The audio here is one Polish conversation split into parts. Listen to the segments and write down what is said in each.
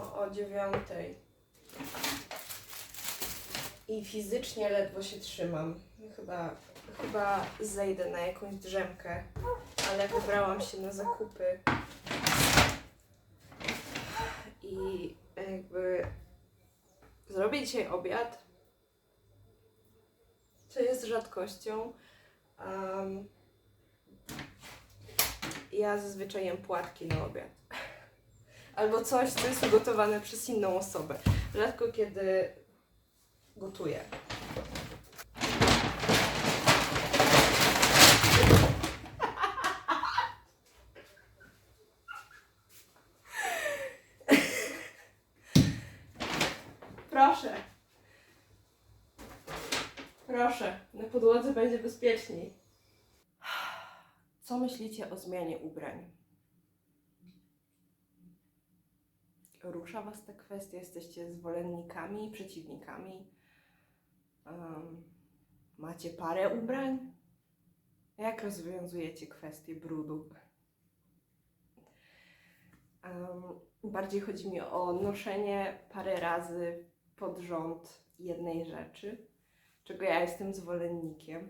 wstałam o dziewiątej. I fizycznie ledwo się trzymam. Chyba, chyba zejdę na jakąś drzemkę, ale wybrałam się na zakupy. I jakby zrobię dzisiaj obiad, co jest rzadkością. Um, ja zazwyczaj jem płatki na obiad. Albo coś, co jest ugotowane przez inną osobę. Rzadko kiedy gotuję. Proszę. Proszę, na podłodze będzie bezpieczniej. Co myślicie o zmianie ubrań? Rusza Was ta kwestia? Jesteście zwolennikami, przeciwnikami? Em, macie parę ubrań? Jak rozwiązujecie kwestię brudu? Em, bardziej chodzi mi o noszenie parę razy pod rząd jednej rzeczy, czego ja jestem zwolennikiem.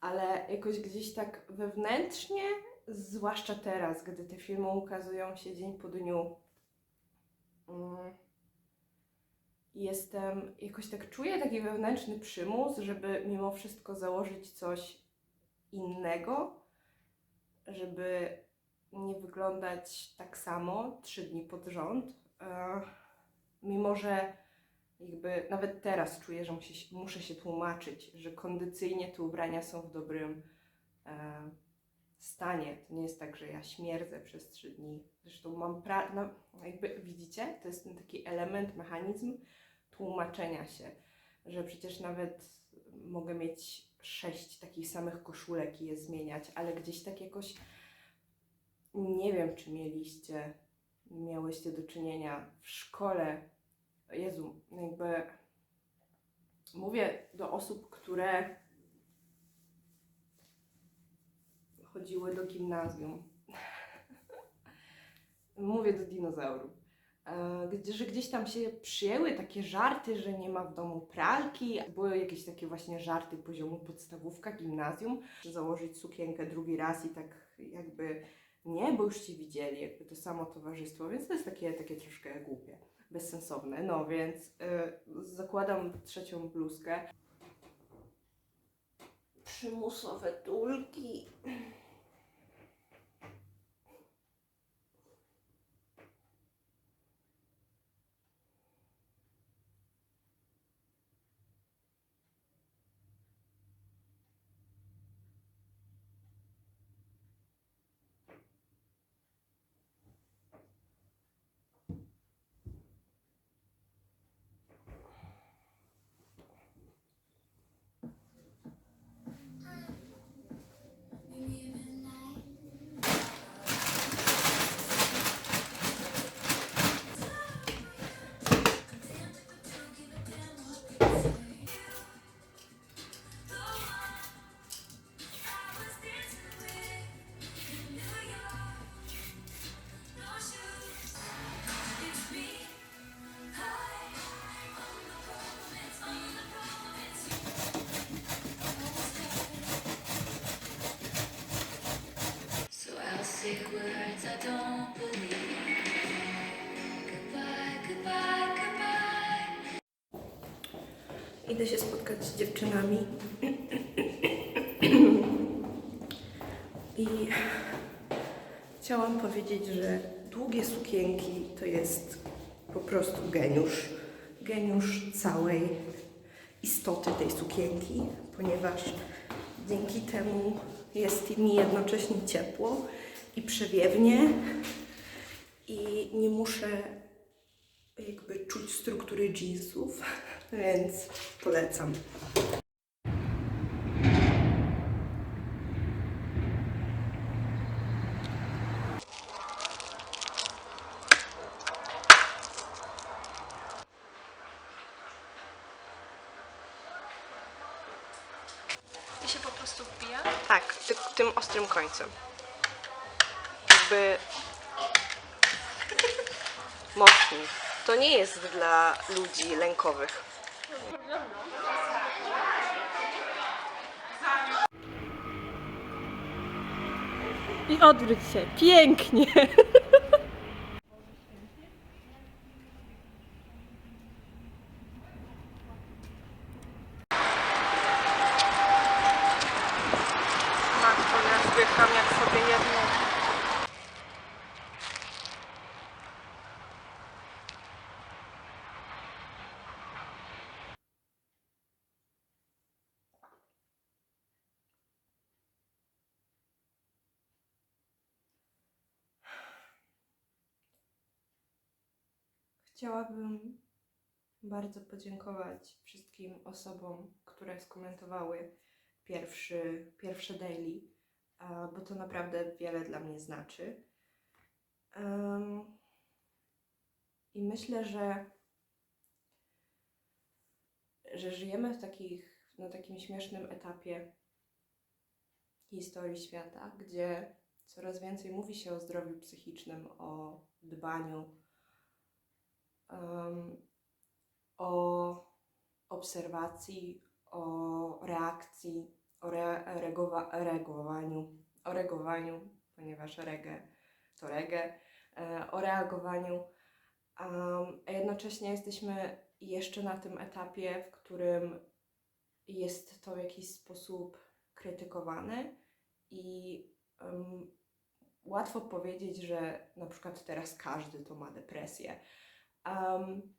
Ale jakoś gdzieś tak wewnętrznie zwłaszcza teraz, gdy te filmy ukazują się dzień po dniu, mm, jestem, jakoś tak czuję taki wewnętrzny przymus, żeby mimo wszystko założyć coś innego, żeby nie wyglądać tak samo trzy dni pod rząd. E, Mimo, że jakby nawet teraz czuję, że muszę, się- tłumaczyć, że kondycyjnie te ubrania są w dobrym e, stanie. To nie jest tak, że ja śmierdzę przez trzy dni. Zresztą mam pra... No, jakby widzicie, to jest ten taki element, mechanizm tłumaczenia się, że przecież nawet mogę mieć sześć takich samych koszulek i je zmieniać, ale gdzieś tak jakoś nie wiem, czy mieliście, miałyście do czynienia w szkole. Jezu, jakby mówię do osób, które chodziły do gimnazjum. Mówię do dinozaurów. E, że gdzieś tam się przyjęły takie żarty, że nie ma w domu pralki. Były jakieś takie właśnie żarty poziomu podstawówka, gimnazjum, że założyć sukienkę drugi raz i tak jakby nie, bo już ci widzieli, jakby to samo towarzystwo, więc to jest takie, takie troszkę głupie, bezsensowne. No więc e, zakładam trzecią bluzkę. Przymusowe tulki. Idę się spotkać z dziewczynami. I chciałam powiedzieć, że długie sukienki to jest po prostu geniusz. Geniusz całej istoty tej sukienki, ponieważ dzięki temu jest mi jednocześnie ciepło i przewiewnie i nie muszę jakby czuć struktury jeansów, więc polecam. I się po prostu wbija? Tak, ty, tym ostrym końcem. Jakby Mocniej. To nie jest dla ludzi lękowych. I odwróć się. Pięknie. Matko, ja zdycham jak sobie jedno. Chciałabym bardzo podziękować wszystkim osobom, które skomentowały pierwszy, pierwsze daily, bo to naprawdę wiele dla mnie znaczy. Em, I myślę, że, że żyjemy w takich, na takim śmiesznym etapie historii świata, gdzie coraz więcej mówi się o zdrowiu psychicznym, o dbaniu em, o obserwacji, o reakcji, o re, reagowaniu, o reagowaniu, ponieważ reggae to reggae, e, o reagowaniu, em, a jednocześnie jesteśmy jeszcze na tym etapie, w którym jest to w jakiś sposób krytykowane i em, łatwo powiedzieć, że na przykład teraz każdy to ma depresję. Em,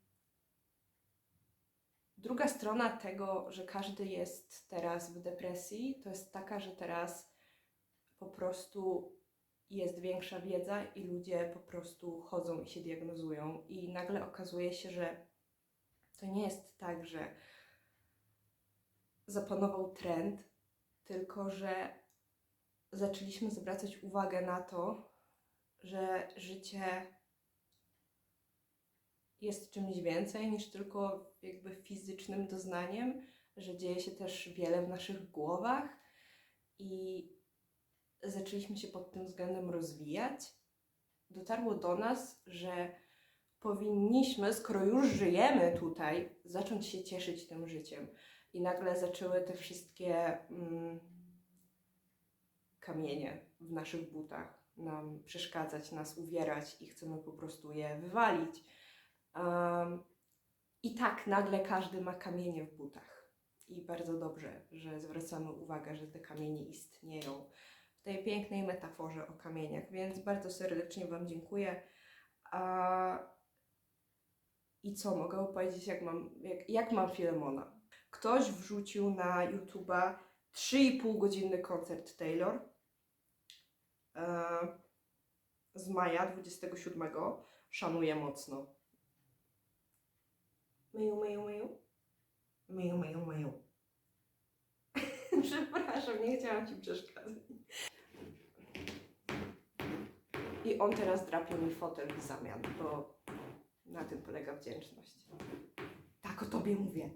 druga strona tego, że każdy jest teraz w depresji, to jest taka, że teraz po prostu jest większa wiedza i ludzie po prostu chodzą i się diagnozują, i nagle okazuje się, że to nie jest tak, że zapanował trend, tylko że zaczęliśmy zwracać uwagę na to, że życie jest czymś więcej niż tylko jakby fizycznym doznaniem, że dzieje się też wiele w naszych głowach i zaczęliśmy się pod tym względem rozwijać. Dotarło do nas, że powinniśmy, skoro już żyjemy tutaj, zacząć się cieszyć tym życiem. I nagle zaczęły te wszystkie mm, kamienie w naszych butach nam przeszkadzać, nas uwierać i chcemy po prostu je wywalić. Um, I tak nagle każdy ma kamienie w butach. I bardzo dobrze, że zwracamy uwagę, że te kamienie istnieją w tej pięknej metaforze o kamieniach. Więc bardzo serdecznie Wam dziękuję. A... I co mogę opowiedzieć, jak mam, jak, jak mam Filemona? Ktoś wrzucił na YouTube'a 3,5 godzinny koncert Taylor e, z maja 27. Szanuję mocno. Myju, myju, myju. Myju, myju, myju. Przepraszam, nie chciałam Ci przeszkadzać. I on teraz drapie mi fotel w zamian, bo na tym polega wdzięczność. Tak o Tobie mówię.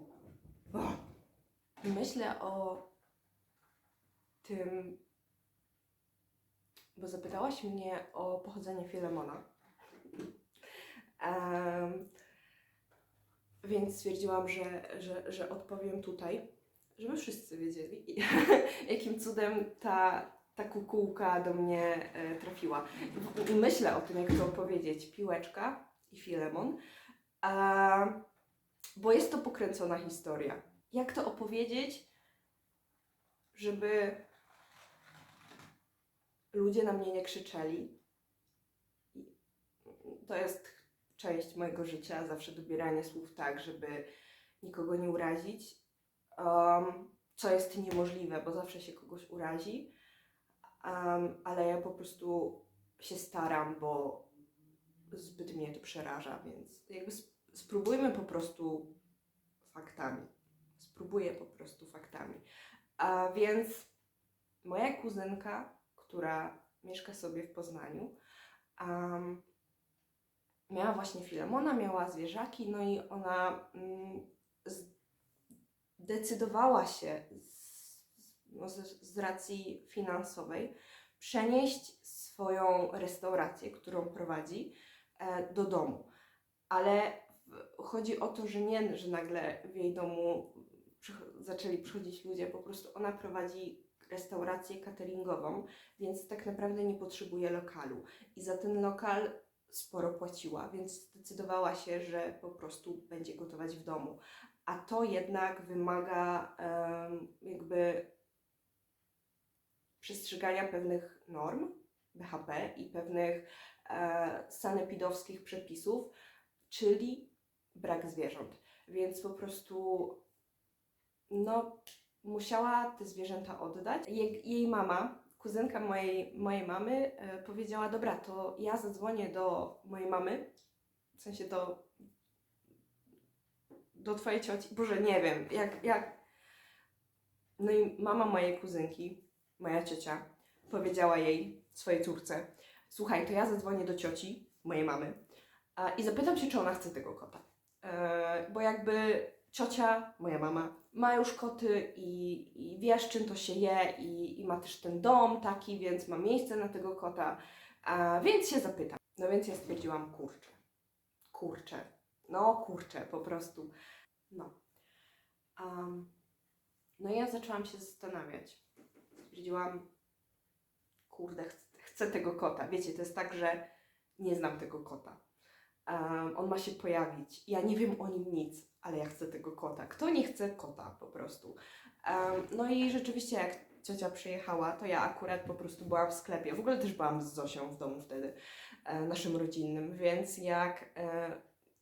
O. Myślę o tym, bo zapytałaś mnie o pochodzenie Filemona. Em, więc stwierdziłam, że, że, że odpowiem tutaj, żeby wszyscy wiedzieli, jakim cudem ta, ta kukułka do mnie e, trafiła. Myślę o tym, jak to opowiedzieć. Piłeczka i Filemon. A, bo jest to pokręcona historia. Jak to opowiedzieć, żeby ludzie na mnie nie krzyczeli? To jest część mojego życia, zawsze dobieranie słów tak, żeby nikogo nie urazić, um, co jest niemożliwe, bo zawsze się kogoś urazi, um, ale ja po prostu się staram, bo zbyt mnie to przeraża, więc jakby sp- spróbujmy po prostu faktami. Spróbuję po prostu faktami. A więc moja kuzynka, która mieszka sobie w Poznaniu, um, miała właśnie Filemona, miała zwierzaki, no i ona mm, zdecydowała się z, no, z, z racji finansowej przenieść swoją restaurację, którą prowadzi, e, do domu. Ale chodzi o to, że nie, że nagle w jej domu zaczęli przychodzić ludzie, po prostu ona prowadzi restaurację cateringową, więc tak naprawdę nie potrzebuje lokalu. I za ten lokal sporo płaciła, więc zdecydowała się, że po prostu będzie gotować w domu. A to jednak wymaga jakby przestrzegania pewnych norm BHP i pewnych e, sanepidowskich przepisów, czyli brak zwierząt. Więc po prostu no, musiała te zwierzęta oddać. Jej mama, kuzynka mojej, mojej mamy, e, powiedziała: Dobra, to ja zadzwonię do mojej mamy, w sensie do, do twojej cioci. Boże, nie wiem, jak, jak. No i mama mojej kuzynki, moja ciocia, powiedziała jej, swojej córce: Słuchaj, to ja zadzwonię do cioci, mojej mamy, i zapytam się, czy ona chce tego kota. E, bo jakby ciocia, moja mama, ma już koty i, i wie, z czym to się je, i, i ma też ten dom taki, więc ma miejsce na tego kota, a, więc się zapytam. No więc ja stwierdziłam, kurczę, kurczę, no kurczę, po prostu, no. Um, no i ja zaczęłam się zastanawiać. Stwierdziłam, kurde, ch- chcę tego kota. Wiecie, to jest tak, że nie znam tego kota. Um, on ma się pojawić. Ja nie wiem o nim nic, ale ja chcę tego kota. Kto nie chce kota po prostu? Um, no i rzeczywiście, jak ciocia przyjechała, to ja akurat po prostu byłam w sklepie. W ogóle też byłam z Zosią w domu wtedy, e, naszym rodzinnym, więc jak e,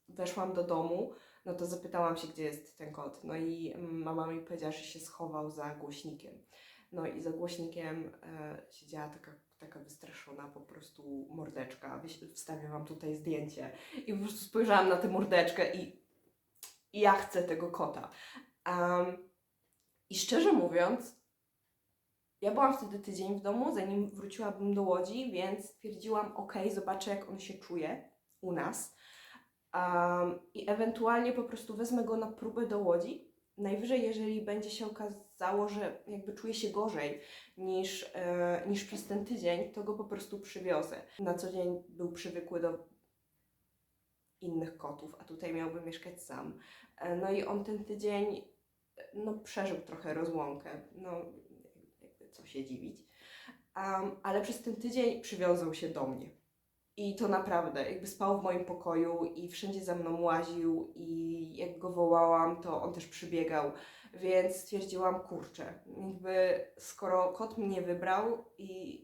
weszłam do domu, no to zapytałam się, gdzie jest ten kot. No i mama mi powiedziała, że się schował za głośnikiem. No i za głośnikiem e, siedziała taka, taka wystraszona po prostu mordeczka. Wstawię Wam tutaj zdjęcie. I po prostu spojrzałam na tę mordeczkę i, ja chcę tego kota. Em, I szczerze mówiąc, ja byłam wtedy tydzień w domu, zanim wróciłabym do Łodzi, więc stwierdziłam, ok, zobaczę jak on się czuje u nas. Em, I ewentualnie po prostu wezmę go na próbę do Łodzi. Najwyżej, jeżeli będzie się okazało, że jakby czuje się gorzej niż, e, niż przez ten tydzień, to go po prostu przywiozę. Na co dzień był przywykły do innych kotów, a tutaj miałby mieszkać sam. E, no i on ten tydzień no, przeżył trochę rozłąkę. No, jakby co się dziwić. Am, ale przez ten tydzień przywiązał się do mnie. I to naprawdę, jakby spał w moim pokoju i wszędzie za mną łaził i jak go wołałam, to on też przybiegał, więc stwierdziłam, kurczę, jakby skoro kot mnie wybrał i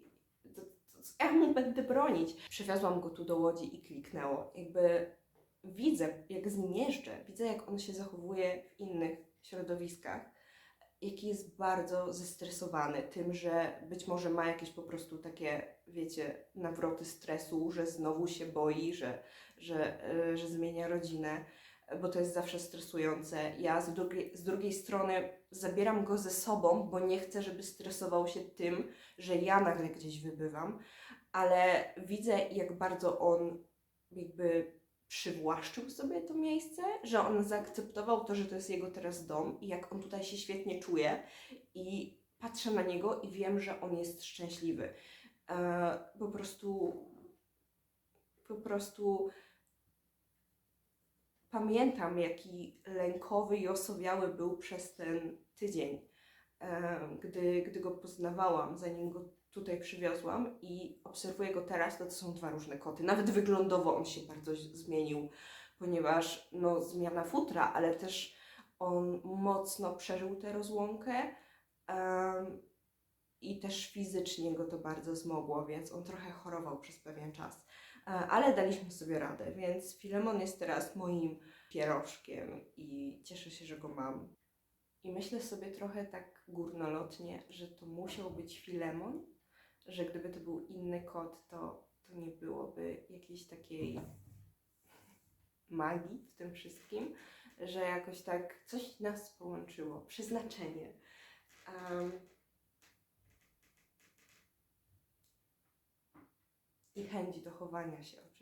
to, to, jak mu będę bronić? Przywiozłam go tu do Łodzi i kliknęło. Jakby widzę, jak z nim jeżdżę, widzę, jak on się zachowuje w innych środowiskach, jaki jest bardzo zestresowany tym, że być może ma jakieś po prostu takie, wiecie, nawroty stresu, że znowu się boi, że, że, e, że zmienia rodzinę, bo to jest zawsze stresujące. Ja z drugiej, z drugiej strony zabieram go ze sobą, bo nie chcę, żeby stresował się tym, że ja nagle gdzieś wybywam, ale widzę, jak bardzo on jakby przywłaszczył sobie to miejsce, że on zaakceptował to, że to jest jego teraz dom i jak on tutaj się świetnie czuje i patrzę na niego i wiem, że on jest szczęśliwy. E, po prostu po prostu pamiętam, jaki lękowy i osowiały był przez ten tydzień, e, gdy, gdy go poznawałam, zanim go tutaj przywiozłam i obserwuję go teraz, to, to są dwa różne koty. Nawet wyglądowo on się bardzo zmienił, ponieważ no, zmiana futra, ale też on mocno przeżył tę rozłąkę em, i też fizycznie go to bardzo zmogło, więc on trochę chorował przez pewien czas. E, Ale daliśmy sobie radę, więc Filemon jest teraz moim pierożkiem i cieszę się, że go mam. I myślę sobie trochę tak górnolotnie, że to musiał być Filemon, że gdyby to był inny kot, to, to nie byłoby jakiejś takiej magii w tym wszystkim, że jakoś tak coś nas połączyło, przeznaczenie. Em, I chęć do chowania się oczywiście.